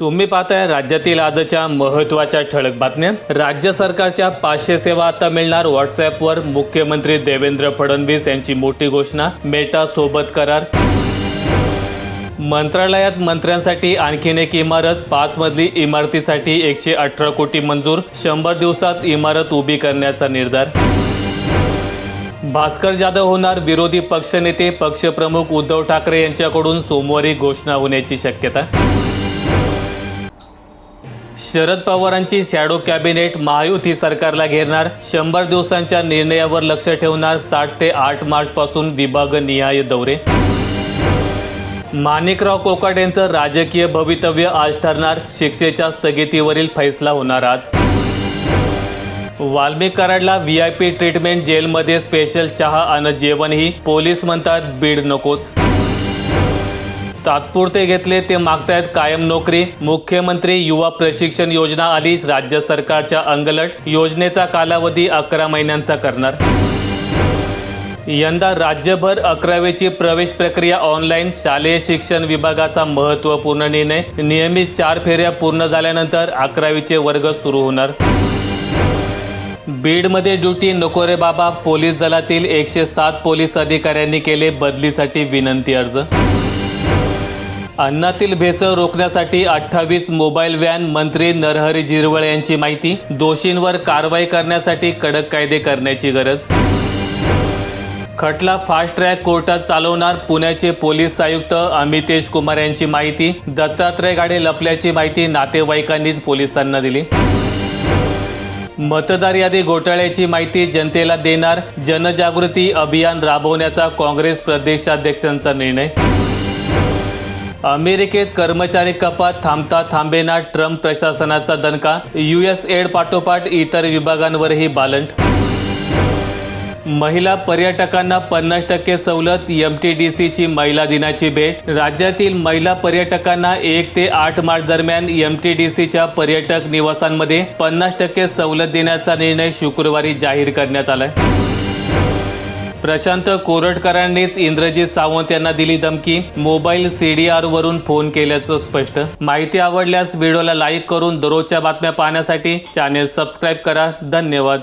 तुम्ही पाहताय राज्यातील आजच्या महत्त्वाच्या ठळक बातम्या. राज्य सरकारच्या पाचशे सेवा आता मिळणार. व्हॉट्सॲपवर मुख्यमंत्री देवेंद्र फडणवीस यांची मोठी घोषणा. मेटा सोबत करार. मंत्रालयात मंत्र्यांसाठी आणखीन एक इमारत. पाच मजली इमारतीसाठी एकशे अठरा कोटी मंजूर. शंभर दिवसात इमारत उभी करण्याचा निर्धार. भास्कर जाधव होणार. विरोधी पक्षनेते पक्षप्रमुख उद्धव ठाकरे यांच्याकडून सोमवारी घोषणा होण्याची शक्यता. शरद पवारांची शॅडो कॅबिनेट महायुती सरकारला घेरणार. शंभर दिवसांच्या निर्णयावर लक्ष ठेवणार साठ ते आठ मार्च पासून विभागनिहाय दौरे. माणिकराव कोकाट यांचं राजकीय भवितव्य आज ठरणार. शिक्षेच्या स्थगितीवरील फैसला होणार आज. वाल्मिक कराडला व्ही आय पी ट्रीटमेंट जेलमध्ये स्पेशल चहा आणि जेवणही. पोलीस म्हणतात बीड नकोच. तात्पुरते घेतले ते मागतायत कायम नोकरी. मुख्यमंत्री युवा प्रशिक्षण योजना आली राज्य सरकारच्या अंगलट. योजनेचा कालावधी अकरा महिन्यांचा करणार. यंदा राज्यभर अकरावीची प्रवेश प्रक्रिया ऑनलाईन. शालेय शिक्षण विभागाचा महत्त्वपूर्ण निर्णय. नियमित चार फेऱ्या पूर्ण झाल्यानंतर अकरावीचे वर्ग सुरू होणार. बीडमध्ये ड्युटी नको रे बाबा. पोलीस दलातील एकशे सात पोलीस अधिकाऱ्यांनी केले बदलीसाठी विनंती अर्ज. अन्नातील भेसळ रोखण्यासाठी अठ्ठावीस मोबाईल व्हॅन मंत्री नरहरी झिरवळ यांची माहिती. दोषींवर कारवाई करण्यासाठी कडक कायदे करण्याची गरज. खटला फास्ट ट्रॅक कोर्टात चालवणार पुण्याचे पोलीस आयुक्त अमितेश कुमार यांची माहिती. दत्तात्रय गाडे लपल्याची माहिती नातेवाईकांनीच पोलिसांना दिली. मतदार यादी घोटाळ्याची माहिती जनतेला देणार. जनजागृती अभियान राबवण्याचा काँग्रेस प्रदेशाध्यक्षांचा निर्णय. अमेरिकेत कर्मचारी कपात थांबता थांबेना ट्रम्प प्रशासनाचा दणका. यू एस एड पाठोपाठ इतर विभागांवरही बालंट. महिला पर्यटकांना पन्नास टक्के सवलत एम टी डी सीची महिला दिनाची भेट. राज्यातील महिला पर्यटकांना एक ते आठ मार्च दरम्यान एम टी डी सीच्या पर्यटक निवासांमध्ये पन्नास टक्के सवलत देण्याचा निर्णय शुक्रवारी जाहीर करण्यात आलाय. प्रशांत कोरटकरांनीच इंद्रजित सावंत यांना दिली धमकी. मोबाईल सी डी फोन केल्याचं स्पष्ट. माहिती आवडल्यास व्हिडिओला लाईक करून दररोजच्या बातम्या पाहण्यासाठी चॅनेल सबस्क्राईब करा. धन्यवाद.